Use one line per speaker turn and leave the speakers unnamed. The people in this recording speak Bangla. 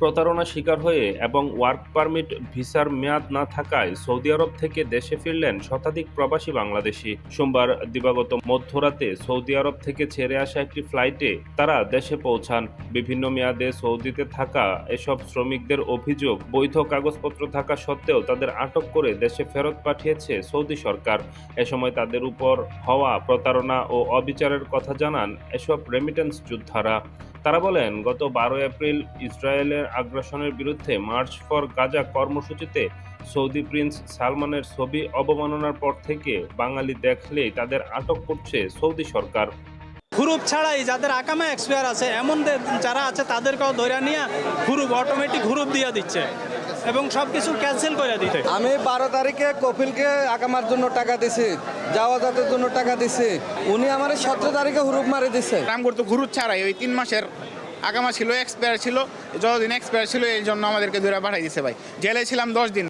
প্রতারণা শিকার হয়ে এবং ওয়ার্ক পারমিট ভিসার মেয়াদ না থাকায় সৌদি আরব থেকে দেশে ফিরলেন শতাধিক প্রবাসী বাংলাদেশি। সোমবার দিবাগত মধ্যরাতে সৌদি আরব থেকে ছেড়ে আসা একটি ফ্লাইটে তারা দেশে পৌঁছান। বিভিন্ন মেয়াদে সৌদিতে থাকা এসব শ্রমিকদের অভিযোগ, বৈধ কাগজপত্র থাকা সত্ত্বেও তাদের আটক করে দেশে ফেরত পাঠিয়েছে সৌদি সরকার। এ সময় তাদের উপর হওয়া প্রতারণা ও অবিচারের কথা জানান এসব রেমিটেন্স যোদ্ধারা। তারা বলেন গত বারো এপ্রিল ইসরায়েলের আগ্রাসনের বিরুদ্ধে মার্চ ফর গাজা কর্মসূচিতে সৌদি প্রিন্স সালমানের ছবি অবমাননার পর থেকে বাঙালি দেখলেই তাদের আটক করছে সৌদি সরকার।
গ্রুপ ছাড়াই যাদের আকামে এক্সপায়ার আছে এমন যারা আছে তাদেরকেও ধরে নিয়ে গ্রুপ অটোমেটিক গ্রুপ দিয়ে দিচ্ছে এবং সব কিছু ক্যান্সেল করে দিতে
আমি বারো তারিখে কপিলকে আকামার জন্য টাকা দিছি। যাওয়া যাতের জন্য টাকা দিছে, উনি আমার সতেরো তারিখে হুরুপ মারে দিছে।
নাম করতো ঘুরুত ছাড়াই, ওই তিন মাসের আগামা ছিল এক্সপায়ার ছিল, যতদিন এক্সপায়ার ছিল, এই জন্য আমাদেরকে দূরে পাঠাই দিছে ভাই। জেলে ছিলাম দশ দিন।